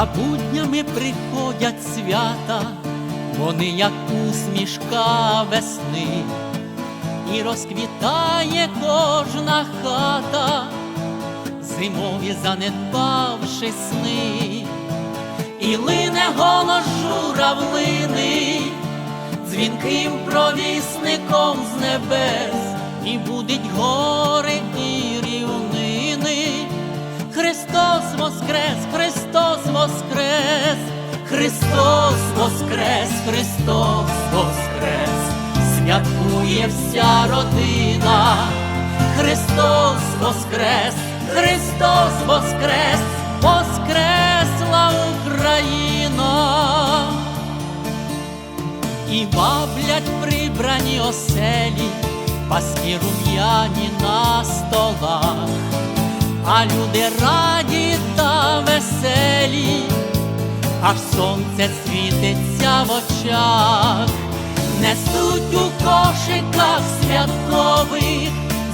За буднями приходять свята, вони як усмішка весни, і розквітає кожна хата, зимові занедбавши сни, і лине голос журавлини, дзвінким провісником з небес, і будить гори і рівнини. Христос воскрес, воскрес, Христос воскрес, Христос воскрес, святкує вся родина, Христос воскрес, Христос воскрес, воскресла Україна. І ваблять прибрані оселі, паски рум'яні на столах, а люди раді веселі, аж сонце світиться в очах, несуть у кошиках святкових,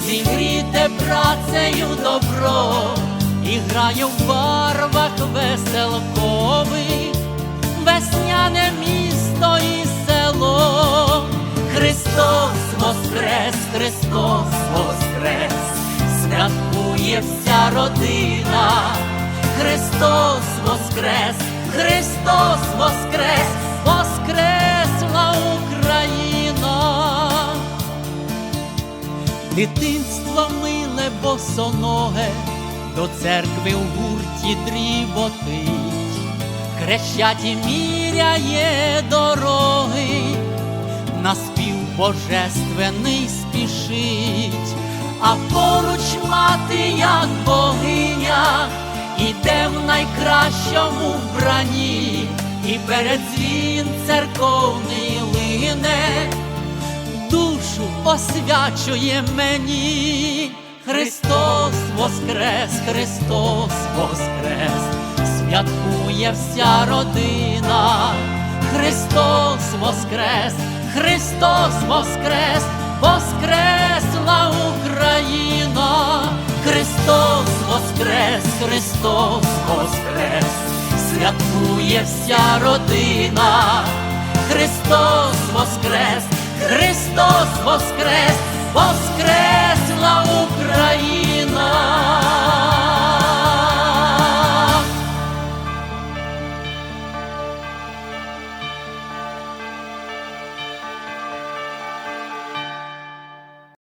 зігріте працею добро, і грає в барвах веселкових весняне місто і село. Христос воскрес, Христос воскрес, святкує вся родина. Христос воскрес, Христос воскрес, воскресла Україна. Дитинство миле босоноге, до церкви в гурті дріботить, хрещаті міряє дороги, на спів божественний спішить, а поруч мати, як богиня, найкращому вбранні, і перед дзвін церковний лине душу освячує мені. Христос воскрес, Христос воскрес, святкує вся родина. Христос воскрес, Христос воскрес, воскресла воскрес, Христос воскрес, святкує вся родина. Христос воскрес, Христос воскрес,